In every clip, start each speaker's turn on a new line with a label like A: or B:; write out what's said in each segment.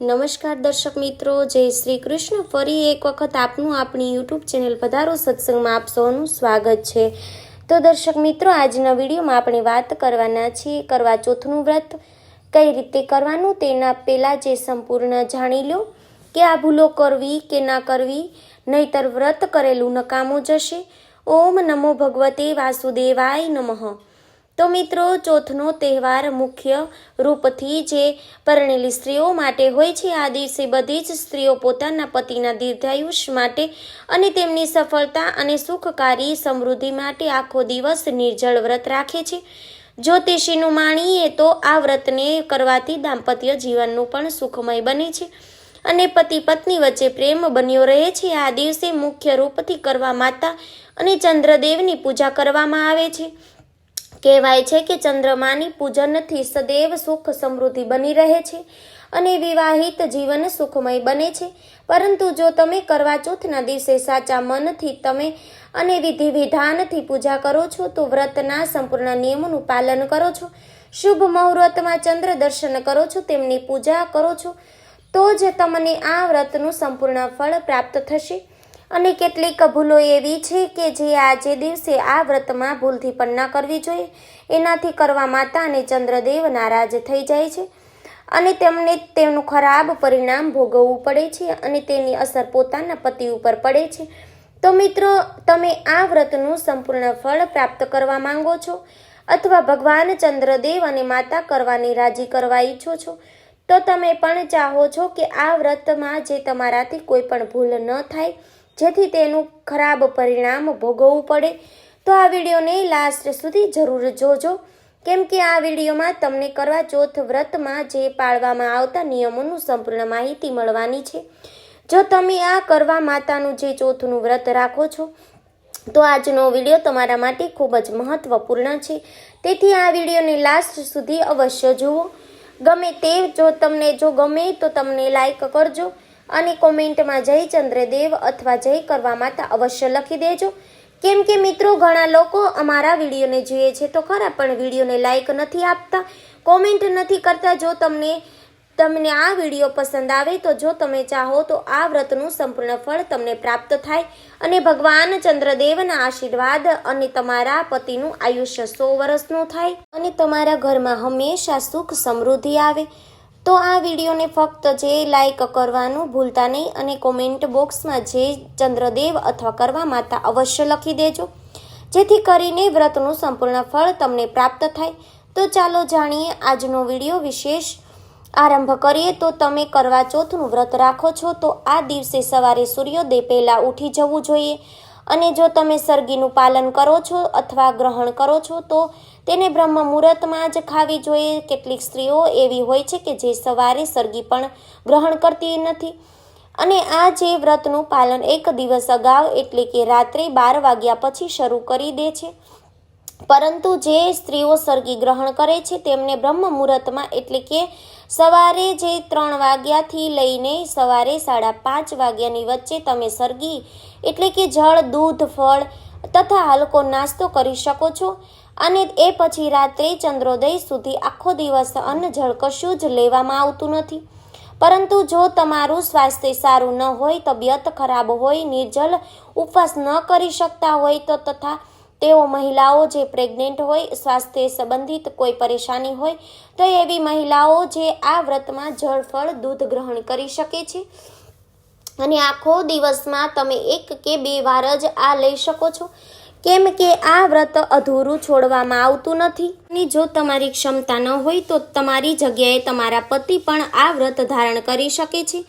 A: નમસ્કાર દર્શક મિત્રો, જય શ્રી કૃષ્ણ. ફરી એક વખત આપનું આપણી યુટ્યુબ ચેનલ પધારો સત્સંગમાં આપ સૌનું સ્વાગત છે. તો દર્શક મિત્રો, આજના વિડીયોમાં આપણે વાત કરવાના છીએ કરવા ચોથનું વ્રત. કઈ રીતે કરવાનું તેના પહેલાં જે સંપૂર્ણ જાણી લો કે આ ભૂલો કરવી કે ના કરવી, નહીતર વ્રત કરેલું નકામું જશે. ઓમ નમો ભગવતે વાસુદેવાય નમઃ. તો મિત્રો, ચોથનો તહેવાર મુખ્ય રૂપથી જે પરણેલી સ્ત્રીઓ માટે હોય છે, આ દિવસે બધી જ સ્ત્રીઓ પોતાના પતિના દીર્ઘાયુષ માટે અને તેમની સફળતા અને સુખકારી સમૃદ્ધિ માટે આખો દિવસ નિર્જળ વ્રત રાખે છે. જ્યોતિષીનું માણીએ તો આ વ્રતને કરવાથી દાંપત્ય જીવનનું પણ સુખમય બને છે અને પતિ પત્ની વચ્ચે પ્રેમ બન્યો રહે છે. આ દિવસે મુખ્ય રૂપથી કરવા માતા અને ચંદ્રદેવની પૂજા કરવામાં આવે છે. કહેવાય છે કે ચંદ્રમાની પૂજનથી સદૈવ સુખ સમૃદ્ધિ બની રહે છે અને વિવાહિત જીવન સુખમય બને છે. પરંતુ જો તમે કરવા ચોથના દિવસે સાચા મનથી તમે અને વિધિ વિધાનથી પૂજા કરો છો, તો વ્રતના સંપૂર્ણ નિયમોનું પાલન કરો છો. શુભ મુહૂર્તમાં ચંદ્ર દર્શન કરો છો, તેમની પૂજા કરો છો, તો જ તમને આ વ્રતનું સંપૂર્ણ ફળ પ્રાપ્ત થશે. અને કેટલીક ભૂલો એવી છે કે જે આજે દિવસે આ વ્રતમાં ભૂલથી પણ ના કરવી જોઈએ. એનાથી કરવા માતા અને ચંદ્રદેવ નારાજ થઈ જાય છે અને તેમને તેનું ખરાબ પરિણામ ભોગવવું પડે છે અને તેની અસર પોતાના પતિ ઉપર પડે છે. તો મિત્રો, તમે આ વ્રતનું સંપૂર્ણ ફળ પ્રાપ્ત કરવા માંગો છો અથવા ભગવાન ચંદ્રદેવ અને માતા કરવાની રાજી કરવા ઈચ્છો છો? તો તમે પણ ચાહો છો કે આ વ્રતમાં જે તમારાથી કોઈ પણ ભૂલ ન થાય જેથી તેનું ખરાબ પરિણામ ભોગવવું પડે. તો આ વિડીયોને લાસ્ટ સુધી જરૂર જોજો. કેમ કે આ વિડીયોમાં તમને કરવા ચોથ વ્રતમાં જે પાળવામાં આવતા નિયમોનું સંપૂર્ણ માહિતી મળવાની છે. જો તમે આ કરવા માતાનું જે ચોથનું વ્રત રાખો છો, તો આજનો વીડિયો તમારા માટે ખૂબ જ મહત્વપૂર્ણ છે. તેથી આ વિડીયોને લાસ્ટ સુધી અવશ્ય જુઓ. ગમે તે જો તમને જો ગમે તો તમને લાઈક કરજો. અને કોમેન્ટમાં જય ચંદ્રદેવ અથવા જય કરવા માતા અવશ્ય લખી દેજો. કેમ કે મિત્રો, ઘણા લોકો અમારા વિડીયોને જોઈએ છે તો ખરા, પણ વિડીયોને લાઇક નથી આપતા કોમેન્ટ નથી કરતા. જો તમને તમને આ વીડિયો પસંદ આવે તો જો તમે ચાહો તો આ વ્રતનું સંપૂર્ણ ફળ તમને પ્રાપ્ત થાય અને ભગવાન ચંદ્રદેવના આશીર્વાદ અને તમારા પતિનું આયુષ્ય સો વર્ષનું થાય અને તમારા ઘરમાં હંમેશા સુખ સમૃદ્ધિ આવે. તો આ વિડીયોને ફક્ત જે લાઇક કરવાનું ભૂલતા નહીં અને કોમેન્ટ બોક્સમાં જે ચંદ્રદેવ અથવા કરવા માતા અવશ્ય લખી દેજો. જેથી કરીને વ્રતનું સંપૂર્ણ ફળ તમને પ્રાપ્ત થાય. તો ચાલો જાણીએ આજનો વીડિયો વિશેષ. આરંભ કરીએ તો તમે કરવા ચોથનું વ્રત રાખો છો તો આ દિવસે સવારે સૂર્યોદય પહેલાં ઉઠી જવું જોઈએ. અને જો તમે સરગીનું પાલન કરો છો અથવા ગ્રહણ કરો છો, તો તેને બ્રહ્મ મુહૂર્તમાં જ ખાવી જોઈએ. કેટલીક સ્ત્રીઓ એવી હોય છે કે જે સવારે સરગી પણ ગ્રહણ કરતી નથી. અને આ જે વ્રતનું પાલન એક દિવસ અગાઉ એટલે કે રાત્રે બાર વાગ્યા પછી શરૂ કરી દે છે. પરંતુ જે સ્ત્રીઓ સરગી ગ્રહણ કરે છે, તેમને બ્રહ્મ મુહૂર્તમાં એટલે કે સવારે જે ત્રણ વાગ્યાથી લઈને સવારે સાડા પાંચ વાગ્યાની વચ્ચે તમે સરગી એટલે કે જળ, દૂધ, ફળ તથા હલકો નાસ્તો કરી શકો છો. અને એ પછી રાત્રે ચંદ્રોદય સુધી આખો દિવસ અન્ન જળ કશું જ લેવામાં આવતું નથી. પરંતુ જો તમારું સ્વાસ્થ્ય સારું ન હોય, તબિયત ખરાબ હોય, નિર્જલ ઉપવાસ ન કરી શકતા હોય, તો તથા તેઓ મહિલાઓ જે પ્રેગ્નેન્ટ હોય, સ્વાસ્થ્ય સંબંધિત કોઈ પરેશાની હોય, તો એવી મહિલાઓ જે આ વ્રતમાં જળ, ફળ, દૂધ ગ્રહણ કરી શકે છે. અને આખો દિવસમાં તમે એક કે બે વાર જ આ લઈ શકો છો. કેમ કે આ વ્રત અધૂરું છોડવામાં આવતું નથી. અને જો તમારી ક્ષમતા ન હોય તો તમારી જગ્યાએ તમારા પતિ પણ આ વ્રત ધારણ કરી શકે છે.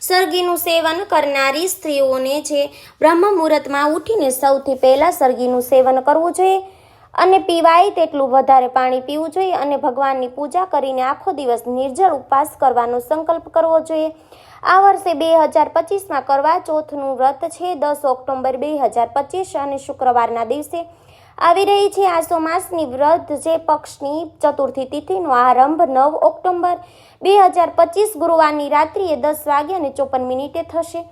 A: સરગીનું સેવન કરનારી સ્ત્રીઓને છે બ્રહ્મ મુહૂર્તમાં ઉઠીને સૌથી પહેલાં સરગીનું સેવન કરવું જોઈએ. અને પીવાય તેટલું વધારે પાણી પીવું જોઈએ અને ભગવાનની પૂજા કરીને આખો દિવસ નિર્જળ ઉપવાસ કરવાનો સંકલ્પ કરવો જોઈએ. આ વર્ષે બે હજાર પચીસમાં કરવા ચોથનું વ્રત છે. દસ ઓક્ટોબર બે હજાર પચીસ અને શુક્રવારના દિવસે આવી રહી છે આસો માસની વ્રત જે પક્ષની ચતુર્થી તિથિનો આરંભ નવ ઓક્ટોબર બે હજાર પચીસ ગુરુવારની રાત્રિએ દસ વાગે અને ચોપન મિનિટે થશે.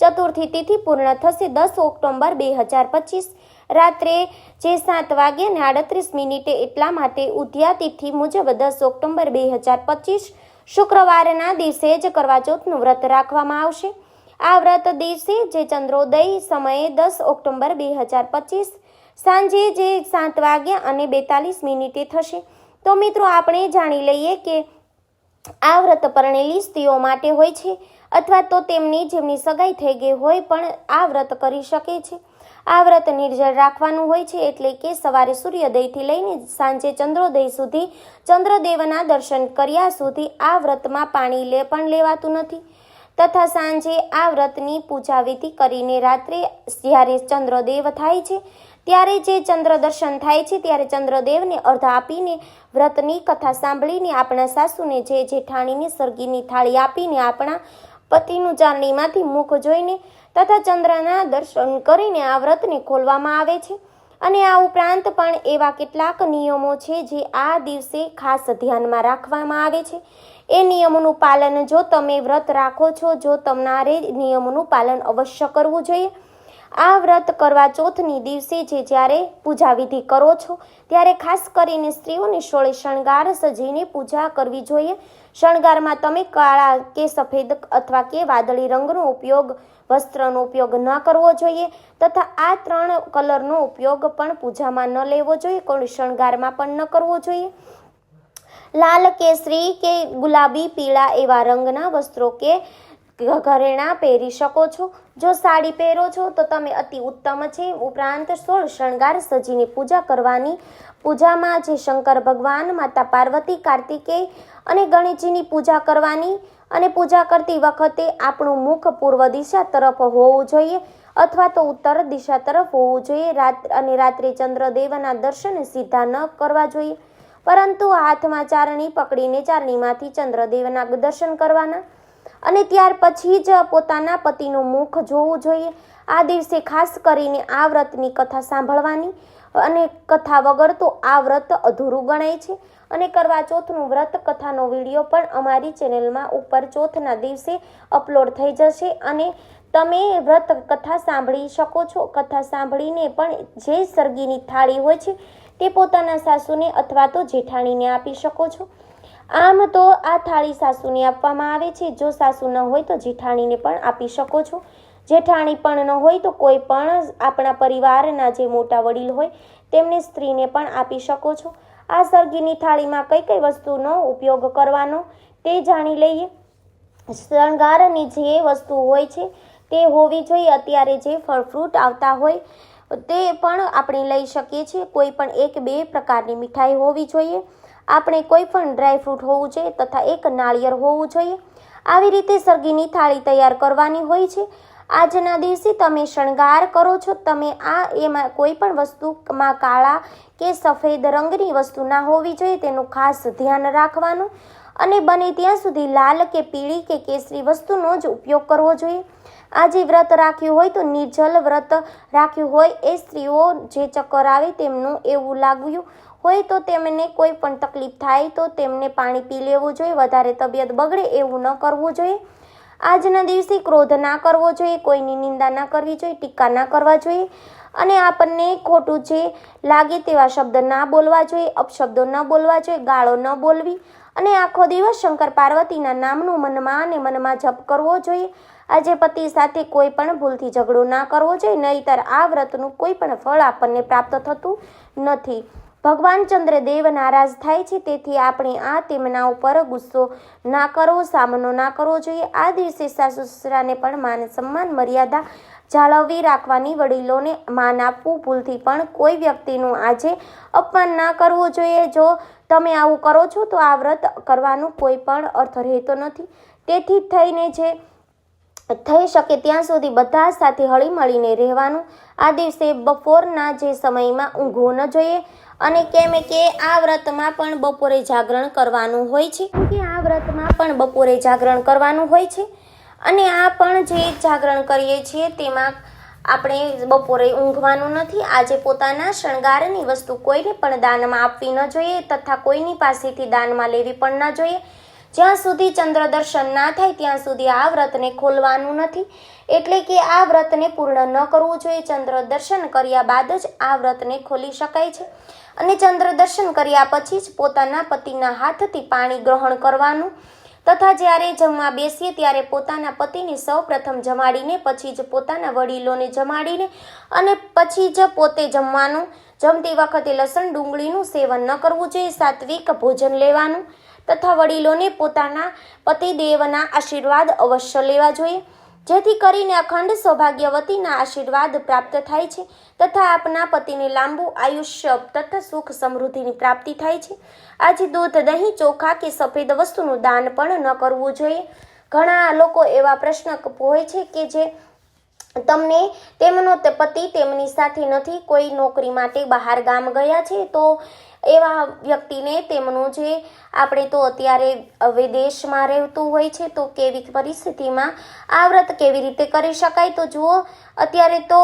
A: ચતુર્થી તિથિ પૂર્ણ થશે દસ ઓક્ટોબર બે હજાર પચીસ રાત્રે જે સાત વાગે અને આડત્રીસ મિનિટે એટલા માટે ઉદ્યા તિથિ મુજબ દસ ઓક્ટોબર બે હજાર પચીસ શુક્રવારના દિવસે જ કરવાચોથનું વ્રત રાખવામાં આવશે. આ વ્રત દિવસે જે ચંદ્રોદય સમયે દસ ઓક્ટોબર બે હજાર પચીસ સાંજે જે સાત વાગ્યા અને બેતાલીસ મિનિટે થશે. તો મિત્રો, આપણે જાણી લઈએ કે આ વ્રત પરણેલી સ્ત્રીઓ માટે હોય છે અથવા તો તેમની જેમની સગાઈ થઈ ગઈ હોય પણ આ વ્રત કરી શકે છે. આ વ્રત નિર્જળ રાખવાનું હોય છે એટલે કે સવારે સૂર્યોદયથી લઈને સાંજે ચંદ્રોદય સુધી ચંદ્રદેવના દર્શન કર્યા સુધી આ વ્રતમાં પાણી લે, પણ લેવાતું નથી. તથા સાંજે આ વ્રતની પૂજા વિધિ કરીને રાત્રે જ્યારે ચંદ્રદેવ થાય છે, ત્યારે જે ચંદ્ર દર્શન થાય છે, ત્યારે ચંદ્રદેવને અર્ધ આપીને વ્રતની કથા સાંભળીને આપણા સાસુને જે જેઠાણીને સર્ગીની થાળી આપીને આપણા પતિનું ચારણીમાંથી મુખ જોઈને તથા ચંદ્રના દર્શન કરીને આ વ્રતને ખોલવામાં આવે છે. અને આ ઉપરાંત પણ એવા કેટલાક નિયમો છે જે આ દિવસે ખાસ ધ્યાનમાં રાખવામાં આવે છે. એ નિયમોનું પાલન જો તમે વ્રત રાખો છો, જો તમારે નિયમોનું પાલન અવશ્ય કરવું જોઈએ. આ વ્રત કરવા ચોથની દિવસે જે જ્યારે પૂજા વિધિ કરો છો, ત્યારે ખાસ કરીને સ્ત્રીઓને સોળે શણગાર સજીને પૂજા કરવી જોઈએ. શણગારમાં તમે કાળા કે સફેદ અથવા કે વાદળી રંગનો ઉપયોગ, વસ્ત્રનો ઉપયોગ ન કરવો જોઈએ તથા આ ત્રણ કલરનો ઉપયોગ પણ પૂજામાં ન લેવો જોઈએ કોઈ શણગારમાં પણ ન કરવો જોઈએ. લાલ, કેસરી કે ગુલાબી, પીળા એવા રંગના વસ્ત્રો કે ઘરેણાં પહેરી શકો છો. જો સાડી પહેરો છો, તો તમે અતિ ઉત્તમ છે. ઉપરાંત સોળ શણગાર સજીની પૂજા કરવાની. પૂજામાં જે શંકર ભગવાન, માતા પાર્વતી કાર્તિકેય અને ગણેશજીની પૂજા કરવાની. અને પૂજા કરતી વખતે આપણું મુખ પૂર્વ દિશા તરફ હોવું જોઈએ અથવા તો ઉત્તર દિશા તરફ હોવું જોઈએ. રાત અને રાત્રે ચંદ્રદેવના દર્શન સીધા ન કરવા જોઈએ. પરંતુ હાથમાં ચારણી પકડીને ચારણીમાંથી ચંદ્રદેવના દર્શન કરવાના. અને ત્યાર પછી જ પોતાના પતિનું મુખ જોવું જોઈએ. આ દિવસે ખાસ કરીને આ વ્રતની કથા સાંભળવાની અને કથા વગર તો આ વ્રત અધૂરું ગણાય છે. અને કરવા ચોથનું વ્રત કથાનો વીડિયો પણ અમારી ચેનલમાં ઉપર ચોથના દિવસે અપલોડ થઈ જશે અને તમે વ્રત કથા સાંભળી શકો છો. કથા સાંભળીને પણ જે સરગીની થાળી હોય છે તે પોતાના સાસુને અથવા તો જેઠાણીને આપી શકો છો. આમ તો આ થાળી સાસુને આપવામાં આવે છે. જો સાસુ ન હોય તો જેઠાણીને પણ આપી શકો છો. જેઠાણી પણ ન હોય તો કોઈ પણ આપણા પરિવારના જે મોટા વડીલ હોય તેમને સ્ત્રીને પણ આપી શકો છો. આ સરગીની થાળીમાં કઈ કઈ વસ્તુનો ઉપયોગ કરવાનો તે જાણી લઈએ. શણગારની જે વસ્તુ હોય છે તે હોવી જોઈએ. અત્યારે જે ફળ ફ્રૂટ આવતા હોય તે પણ આપણે લઈ શકીએ છીએ. કોઈ પણ એક બે પ્રકારની મીઠાઈ હોવી જોઈએ. આપણે કોઈ પણ ડ્રાયફ્રૂટ હોવું જોઈએ તથા એક નાળિયેર હોવું જોઈએ. આવી રીતે સરગીની થાળી તૈયાર કરવાની હોય છે. આજના દિવસે તમે શણગાર કરો છો. તમે આ એમાં કોઈ પણ વસ્તુમાં કાળા કે સફેદ રંગની વસ્તુ ના હોવી જોઈએ, તેનું ખાસ ધ્યાન રાખવાનું. અને બને ત્યાં સુધી લાલ કે પીળી કે કેસરી વસ્તુનો જ ઉપયોગ કરવો જોઈએ. આજે વ્રત રાખ્યું હોય તો નિર્જલ વ્રત રાખ્યું હોય એ સ્ત્રીઓ જે ચક્કર આવે તેમનું એવું લાગ્યું હોય તો તેમને કોઈ પણ તકલીફ થાય તો તેમને પાણી પી લેવું જોઈએ, વધારે તબિયત બગડે એવું ન કરવું જોઈએ. આજના દિવસે ક્રોધ ના કરવો જોઈએ, કોઈની નિંદા ના કરવી જોઈએ, ટીકા ના કરવા જોઈએ. અને આપણને ખોટું જે લાગે તેવા શબ્દ ના બોલવા જોઈએ, અપશબ્દો ન બોલવા જોઈએ, ગાળો ન બોલવી. અને આખો દિવસ શંકર પાર્વતીના નામનું મનમાં અને મનમાં જપ કરવો જોઈએ. આજે પતિ સાથે કોઈ પણ ભૂલથી ઝઘડો ના કરવો જોઈએ, નહીતર આ વ્રતનું કોઈ પણ ફળ આપણને પ્રાપ્ત થતું નથી. ભગવાન ચંદ્રદેવ નારાજ થાય છે, તેથી આપણે આ તેમના ઉપર ગુસ્સો ના કરવો, સામનો ના કરવો જોઈએ. આ દિવસે સાસુ સસરાને પણ માન સન્માન મર્યાદા જાળવવી રાખવાની વડીલોને માન આપવું ભૂલથી પણ કોઈ વ્યક્તિનું આજે અપમાન ના કરવું જોઈએ. જો તમે આવું કરો છો, તો આ વ્રત કરવાનું કોઈ પણ અર્થ રહેતો નથી. તેથી થઈને જે થઈ શકે ત્યાં સુધી બધા સાથે હળીમળીને રહેવાનું. આ દિવસે બપોરના જે સમયમાં ઊંઘવું ન જોઈએ. અને કેમ કે આ વ્રતમાં પણ બપોરે જાગરણ કરવાનું હોય છે. કે આ વ્રતમાં પણ બપોરે જાગરણ કરવાનું હોય છે. અને આ પણ જે જાગરણ કરીએ છીએ તેમાં આપણે બપોરે ઊંઘવાનું નથી. આજે પોતાના શણગારની વસ્તુ કોઈને પણ દાનમાં આપવી ન જોઈએ તથા કોઈની પાસેથી દાનમાં લેવી પણ ન જોઈએ. જ્યાં સુધી ચંદ્ર દર્શન ના થાય ત્યાં સુધી આ વ્રતને ખોલવાનું નથી. એટલે કે આ વ્રતને પૂર્ણ ન કરવું જોઈએ. ચંદ્ર દર્શન કર્યા બાદ જ આ વ્રતને ખોલી શકાય છે. અને ચંદ્ર દર્શન કર્યા પછી જ પોતાના પતિના હાથથી પાણી ગ્રહણ કરવાનું. તથા જ્યારે જમવા બેસીએ ત્યારે પોતાના પતિને સૌ પ્રથમ જમાડીને, પછી જ પોતાના વડીલોને જમાડીને અને પછી જ પોતે જમવાનું. જમતી વખતે લસણ ડુંગળીનું સેવન ન કરવું જોઈએ, સાત્વિક ભોજન લેવાનું તથા વડીલોને પોતાના પતિદેવના આશીર્વાદ અવશ્ય લેવા જોઈએ. જેથી કરીને અખંડ સૌભાગ્યવતીના આશીર્વાદ પ્રાપ્ત થાય છે તથા આપના પતિને લાંબુ આયુષ્ય તથા સુખ સમૃદ્ધિની પ્રાપ્તિ થાય છે. આજે દૂધ, દહીં, ચોખા કે સફેદ વસ્તુનું દાન પણ ન કરવું જોઈએ. ઘણા લોકો એવા પ્રશ્ન હોય છે કે જે તમને તેમનો પતિ તેમની સાથે નથી, કોઈ નોકરી માટે બહાર ગામ ગયા છે, તો એવા વ્યક્તિને તેમનું જે આપણે તો અત્યારે વિદેશમાં રહેતું હોય છે, તો કેવી પરિસ્થિતિમાં આ વ્રત કેવી રીતે કરી શકાય? તો જુઓ, અત્યારે તો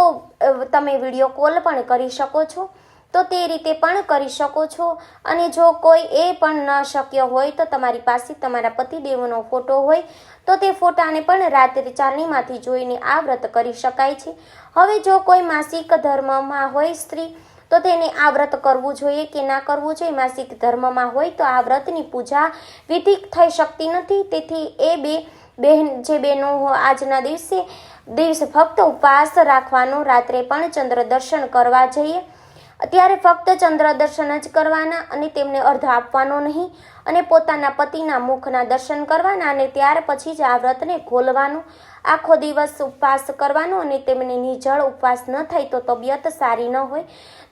A: તમે વીડિયો કોલ પણ કરી શકો છો. તો તે રીતે પણ કરી શકો છો. અને જો કોઈ એ પણ ન શક્ય હોય તો તમારી પાસે તમારા પતિદેવનો ફોટો હોય તો તે ફોટાને પણ રાત્રિ ચાલણીમાંથી જોઈને આ વ્રત કરી શકાય છે. હવે જો કોઈ માસિક ધર્મમાં હોય સ્ત્રી, તો તેને આ વ્રત કરવું જોઈએ કે ના કરવું જોઈએ? માસિક ધર્મમાં હોય તો આ વ્રતની પૂજા વિધિ થઈ શકતી નથી. તેથી એ બે બહેન જે બહેનો આજના દિવસે દિવસે ફક્ત ઉપવાસ રાખવાનો, રાત્રે પણ ચંદ્ર દર્શન કરવા જઈએ. ત્યારે ફક્ત ચંદ્ર દર્શન જ કરવાના અને તેમને અર્ધ આપવાનો નહીં, અને પોતાના પતિના મુખના દર્શન કરવાના અને ત્યાર પછી જ આ વ્રતને ખોલવાનું, આખો દિવસ ઉપવાસ કરવાનો અને તેમને નિજળ ઉપવાસ ન થાય તો તબિયત સારી ન હોય.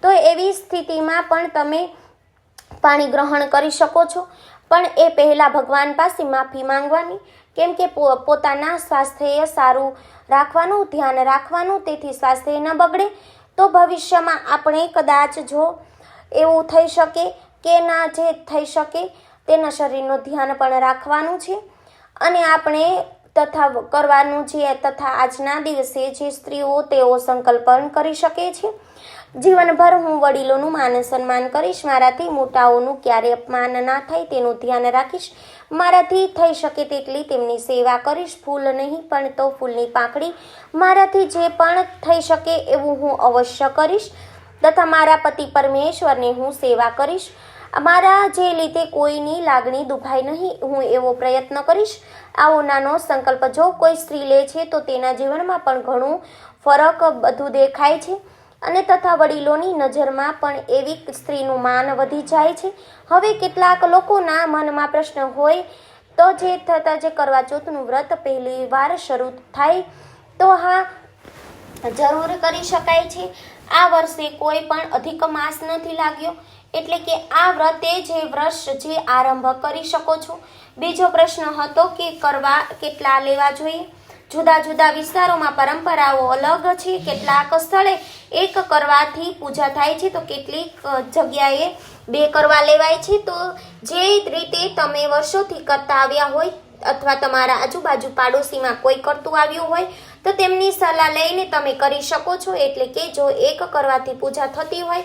A: તો એવી સ્થિતિમાં પણ તમે પાણી ગ્રહણ કરી શકો છો. પણ એ પહેલાં ભગવાન પાસે માફી માંગવાની, કેમ કે પોતાના સ્વાસ્થ્ય સારું રાખવાનું, ધ્યાન રાખવાનું, તેથી સ્વાસ્થ્ય ન બગડે. તો ભવિષ્યમાં આપણે કદાચ જો એવું થઈ શકે કે ના જે થઈ શકે, તેના શરીરનું ધ્યાન પણ રાખવાનું છે. અને આપણે તથા કરવાનું છે તથા આજના દિવસે જે સ્ત્રીઓ તેઓ સંકલ્પ કરી શકે છે. જીવનભર હું વડીલોનું માન સન્માન કરીશ, મારાથી મોટાઓનું ક્યારે અપમાન ના થાય, તેનું ધ્યાન રાખીશ. મારાથી થઈ શકે તેટલી તેમની સેવા કરીશ. ફૂલ નહીં, પણ તો ફૂલની પાંખડી. મારાથી જે પણ થઈ શકે એવું હું અવશ્ય કરીશ. તથા મારા પતિ પરમેશ્વરની હું સેવા કરીશ. મારા જે લીધે કોઈની લાગણી દુભાય નહીં, હું એવો પ્રયત્ન કરીશ. આવો નાનો સંકલ્પ, જો કોઈ સ્ત્રી લે છે, તો તેના જીવનમાં પણ ઘણું ફરક બધું દેખાય છે. અને તથા વડીલોની નજરમાં પણ એવી સ્ત્રીનું માન વધી જાય છે. હવે કેટલાક લોકોના મનમાં પ્રશ્ન હોય, તો જે થતાં જે કરવા ચોથનું વ્રત પહેલી વાર શરૂ થાય, તો હા, જરૂર કરી શકાય છે. આ વર્ષે કોઈ પણ અધિક માસ નથી લાગ્યો, એટલે કે આ વ્રતે જે વર્ષ જે આરંભ કરી શકો છો. બીજો પ્રશ્ન હતો કે કરવા કેટલા લેવા જોઈએ? જુદા જુદા વિસ્તારોમાં પરંપરાઓ અલગ છે. કેટલાક સ્થળે એક કરવાથી પૂજા થાય છે. તો કેટલીક જગ્યાએ બે કરવા લેવાય છે. તો જે રીતે તમે વર્ષોથી કરતા આવ્યા હોય અથવા તમારા આજુબાજુ પાડોશીમાં કોઈ કરતું આવ્યું હોય, તો તેમની સલાહ લઈને તમે કરી શકો છો. એટલે કે જો એક કરવાથી પૂજા થતી હોય,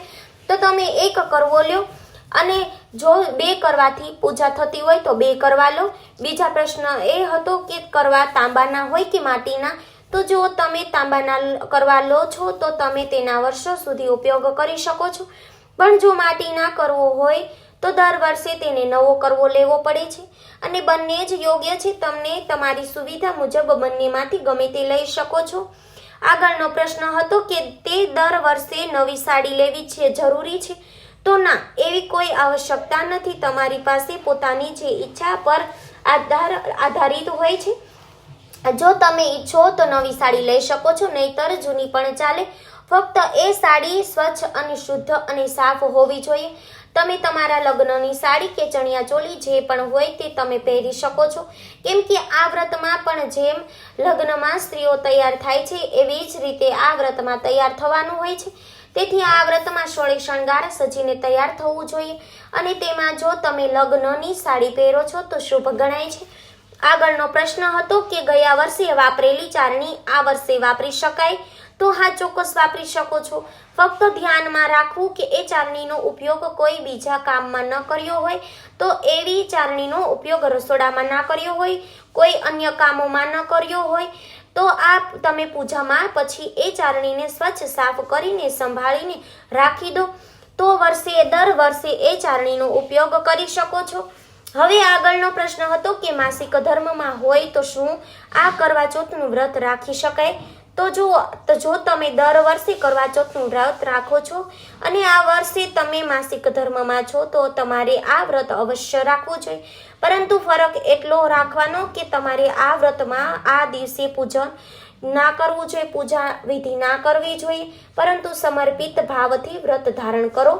A: તો તમે એક કરવો લ્યો. અને જો બે કરવાથી પૂજા થતી હોય તો બે કરવા લો. બીજા પ્રશ્ન એ હતો કે કરવા તાંબાના હોય કે માટીના? તો જો તમે તાંબાના કરવા લો છો, તો તમે તેના વર્ષો સુધી ઉપયોગ કરી શકો છો. પણ જો માટીના કરવો હોય, તો દર વર્ષે તેને નવો કરવો લેવો પડે છે. અને બંને જ યોગ્ય છે. તમને તમારી સુવિધા મુજબ બંનેમાંથી ગમે તે લઈ શકો છો. આગળનો પ્રશ્ન હતો કે તે દર વર્ષે નવી સાડી લેવી છે, જરૂરી છે? તો ના, એવી કોઈ આવશ્યકતા નથી તમારી પાસે પોતાની જે ઈચ્છા પર આધાર આધારિત હોય છે? જો તમે ઈચ્છો તો નવી સાડી લઈ શકો છો, નહીતર જૂની પણ ચાલે. ફક્ત એ સાડી સ્વચ્છ અને શુદ્ધ અને સાફ હોવી જોઈએ. તમે તમારા લગ્નની સાડી કે ચણિયા ચોલી જે પણ હોય તે તમે પહેરી શકો છો. કેમ કે આ વ્રતમાં પણ જેમ લગ્નમાં સ્ત્રીઓ તૈયાર થાય છે, એવી જ રીતે આ વ્રતમાં તૈયાર થવાનું હોય છે. તેથી આ વ્રતમાં સોળે શણગાર સજીને તૈયાર થવું જોઈએ. અને તેમાં જો તમે લગ્નની સાડી પહેરો છો તો શુભ ગણાય છે. આગળનો પ્રશ્ન હતો કે ગયા વર્ષે વાપરેલી ચારણી આ વર્ષે વાપરી શકાય? તો હા, ચોક્કસ વાપરી શકો છો. ફક્ત ધ્યાનમાં રાખવું કે એ ચારણીનો ઉપયોગ કોઈ બીજા કામમાં ન કર્યો હોય, તો એવી ચારણીનો ઉપયોગ રસોડામાં ના કર્યો હોય, કોઈ અન્ય કામોમાં ન કર્યો હોય તો આ તમે પૂજામાં પછી એ ચારણીને સ્વચ્છ સાફ કરીને સંભાળીને રાખી દો. તો વર્ષે, દર વર્ષે એ ચારણીનો ઉપયોગ કરી શકો છો. હવે આગળનો પ્રશ્ન હતો કે માસિક ધર્મમાં હોય તો શું? આ કરવા ચોથનું વ્રત રાખી શકાય. તો જો જો તમે દર વર્ષે કરવા ચોથનું વ્રત રાખો છો અને આ વર્ષે તમે માસિક ધર્મમાં છો, તો તમારે આ વ્રત અવશ્ય રાખવું જોઈએ. પરંતુ ફરક એટલો રાખવાનો કે તમારે આ વ્રતમાં આ દિવસે પૂજન ના કરવું જોઈએ, પૂજા વિધિ ના કરવી જોઈએ. પરંતુ સમર્પિત ભાવથી વ્રત ધારણ કરો.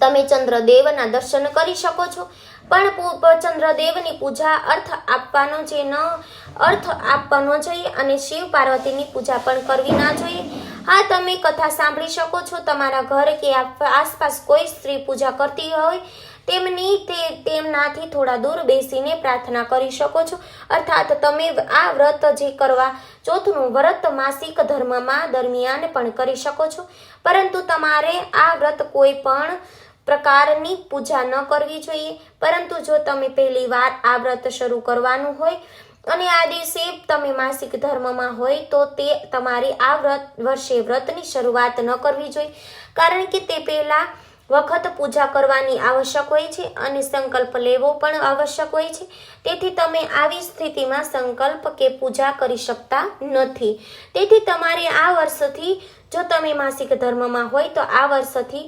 A: તમે ચંદ્રદેવના દર્શન કરી શકો છો. પણ ચંદ્રદેવની પૂજા અર્થ આપવાનો છે ન, અર્થ આપવાનો જોઈએ અને શિવ પાર્વતીની પૂજા પણ કરવી ના જોઈએ. હા, તમે કથા સાંભળી શકો છો. તમારા ઘર કે આસપાસ કોઈ સ્ત્રી પૂજા કરતી હોય, તેમની તે, તેમનાથી થોડા દૂર બેસીને પ્રાર્થના કરી શકો છો. અર્થાત, તમે આ વ્રત જે કરવા ચોથનું વ્રત માસિક ધર્મમાં દરમિયાન પણ કરી શકો છો. પરંતુ તમારે આ વ્રત કોઈ પણ પ્રકારની પૂજા ન કરવી જોઈએ. પરંતુ જો તમે પહેલી વાર આ વ્રત શરૂ કરવાનું હોય અને આ દિવસે તમે માસિક ધર્મમાં હોય તો તે તમારે આ વ્રત, વર્ષે વ્રતની શરૂઆત ન કરવી જોઈએ. કારણ કે તે પહેલાં વખત પૂજા કરવાની આવશ્યક હોય છે અને સંકલ્પ લેવો પણ આવશ્યક હોય છે. તેથી તમે આવી સ્થિતિમાં સંકલ્પ કે પૂજા કરી શકતા નથી. તેથી તમારે આ વર્ષથી, જો તમે માસિક ધર્મમાં હોય તો આ વર્ષથી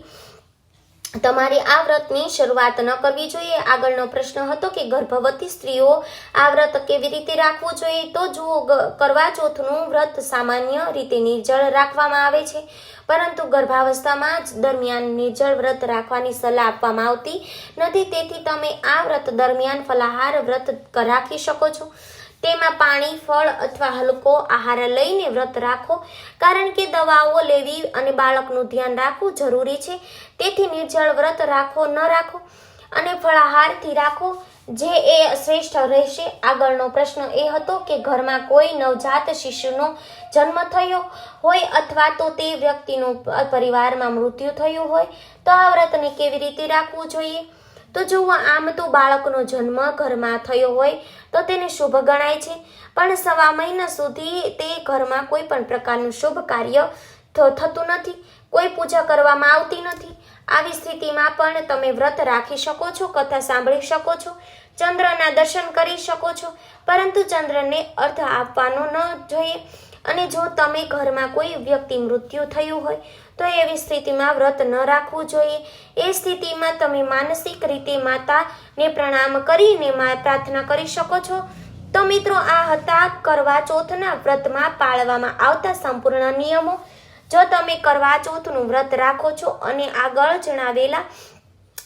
A: તમારે આ વ્રતની શરૂઆત ન કરવી જોઈએ. આગળનો પ્રશ્ન હતો કે ગર્ભવતી સ્ત્રીઓ આ વ્રત કેવી રીતે રાખવું જોઈએ? તો જુઓ કરવા ચોથનું વ્રત સામાન્ય રીતે નિર્જળ રાખવામાં આવે છે. પરંતુ ગર્ભાવસ્થામાં જ દરમિયાન નિર્જળ વ્રત રાખવાની સલાહ આપવામાં આવતી નથી. તેથી તમે આ વ્રત દરમિયાન ફલાહાર વ્રત રાખી શકો છો. તેમાં પાણી, ફળ અથવા હલકો આહાર લઈને વ્રત રાખો, કારણ કે દવાઓ લેવી અને બાળકનું ધ્યાન રાખવું જરૂરી છે. તેથી નિર્જળ વ્રત રાખો, ન રાખો, અને ફળાહારથી રાખો, જે એ શ્રેષ્ઠ રહેશે. આગળનો પ્રશ્ન એ હતો કે ઘરમાં કોઈ નવજાત શિશુનો જન્મ થયો હોય અથવા તો તે વ્યક્તિનું પરિવારમાં મૃત્યુ થયું હોય, તો આ વ્રતને કેવી રીતે રાખવું જોઈએ? તો જુઓ, આમ તો બાળકનો જન્મ ઘરમાં થયો હોય તો તેને શુભ ગણાય છે. પણ સવા મહિના સુધી તે ઘરમાં કોઈ પણ પ્રકારનું શુભ કાર્ય થતું નથી. કોઈ પૂજા કરવામાં આવતી નથી. આવી સ્થિતિમાં પણ તમે વ્રત રાખી શકો છો, કથા સાંભળી શકો છો, ચંદ્રના દર્શન કરી શકો છો. પરંતુ ચંદ્રને અર્થ આપવાનો ન જોઈએ. અને જો તમે ઘરમાં કોઈ વ્યક્તિ મૃત્યુ થયું હોય તો એવી સ્થિતિમાં વ્રત ન રાખવું જોઈએ. એ સ્થિતિમાં તમે માનસિક રીતે માતાને પ્રણામ કરીને મા પ્રાર્થના કરી શકો છો. તો મિત્રો, આ હતા કરવા ચોથના વ્રતમાં પાળવામાં આવતા સંપૂર્ણ નિયમો. જો તમે કરવા ચોથનું વ્રત રાખો છો અને આગળ જણાવેલા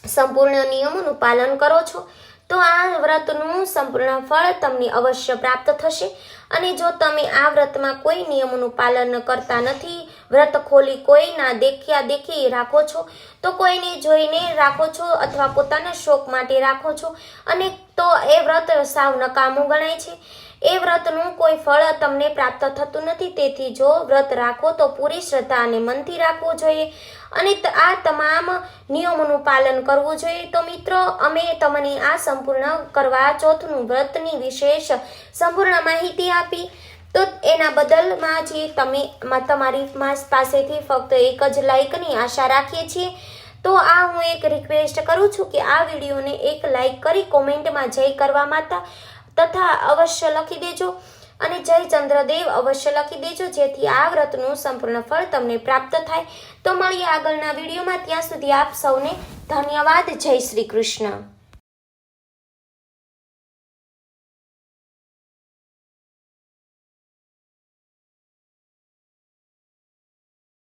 A: સંપૂર્ણ નિયમોનું પાલન કરો છો, તો આ વ્રતનું સંપૂર્ણ ફળ તમને અવશ્ય પ્રાપ્ત થશે. અને જો તમે આ વ્રતમાં કોઈ નિયમોનું પાલન કરતા નથી વ્રત ખોલી કોઈના દેખ્યા દેખી રાખો છો? તો કોઈને જોઈને રાખો છો અથવા પોતાના શોખ માટે રાખો છો? અને તો એ વ્રત સાવ નકામું ગણાય છે. એ વ્રતનું કોઈ ફળ તમને પ્રાપ્ત થતું નથી. તેથી જો વ્રત રાખો તો પૂરી શ્રદ્ધા અને મનથી રાખવું જોઈએ. અને આ તમામ નિયમોનું પાલન કરવું જોઈએ. તો મિત્રો, અમે તમને આ સંપૂર્ણ કરવા ચોથનું વ્રતની વિશેષ સંપૂર્ણ માહિતી આપી. તો એના બદલમાં જે તમે તમારી પાસેથી ફક્ત એક જ લાઇકની આશા રાખીએ છીએ. તો આ હું એક રિક્વેસ્ટ કરું છું કે આ વિડીયોને એક લાઇક કરી કોમેન્ટમાં જય કરવા માતા તથા અવશ્ય લખી દેજો અને જય ચંદ્રદેવ અવશ્ય લખી દેજો, જેથી આ વ્રતનું સંપૂર્ણ ફળ તમને પ્રાપ્ત થાય. તો મળીએ આગળના વિડીયોમાં, ત્યાં સુધી આપ સૌને ધન્યવાદ. જય શ્રી કૃષ્ણ.